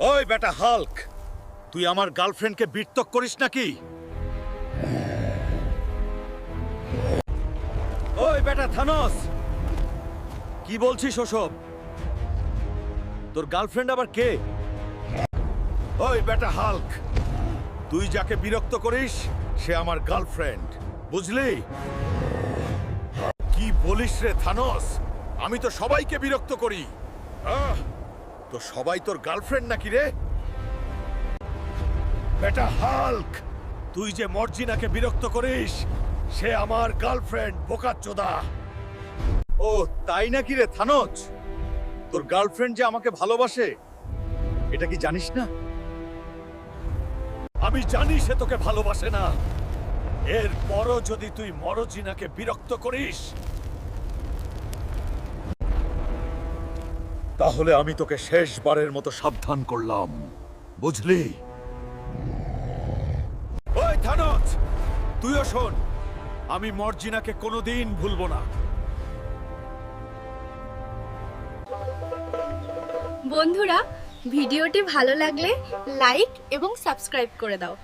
ওই বেটা হাল্ক তুই আমার গার্লফ্রেন্ডকে বিটতক করিস নাকি? ওই বেটা থানস কি বলছিস ওসব? তোর গার্লফ্রেন্ড আবার কে? ওই বেটা হাল্ক তুই যাকে বিরক্ত করিস সে আমার গার্লফ্রেন্ড বুঝলি? কি বলিস রে থানস? আমি তো সবাইকে বিরক্ত করি। আহ, তো সবাই তোর গার্লফ্রেন্ড নাকি রে? বেটা হাল্ক, তুই যে মর্জিনাকে বিরক্ত করিস, সে আমার গার্লফ্রেন্ড বোকাচোদা ও, তাই নাকি রে থানচ তোর গার্লফ্রেন্ড যে আমাকে ভালোবাসে, এটা কি জানিস না? আমি জানি সে তোকে ভালোবাসে না। এরপরও যদি তুই মরজিনাকে বিরক্ত করিস তাহলে আমি তোকে শেষবারের মতো সাবধান করলাম বুঝলি? ওই থানচ তুইও শোন আমি মর্জিনাকে কোনোদিন ভুলবো না। বন্ধুরা ভিডিওটি ভালো লাগলে লাইক এবং সাবস্ক্রাইব করে দাও।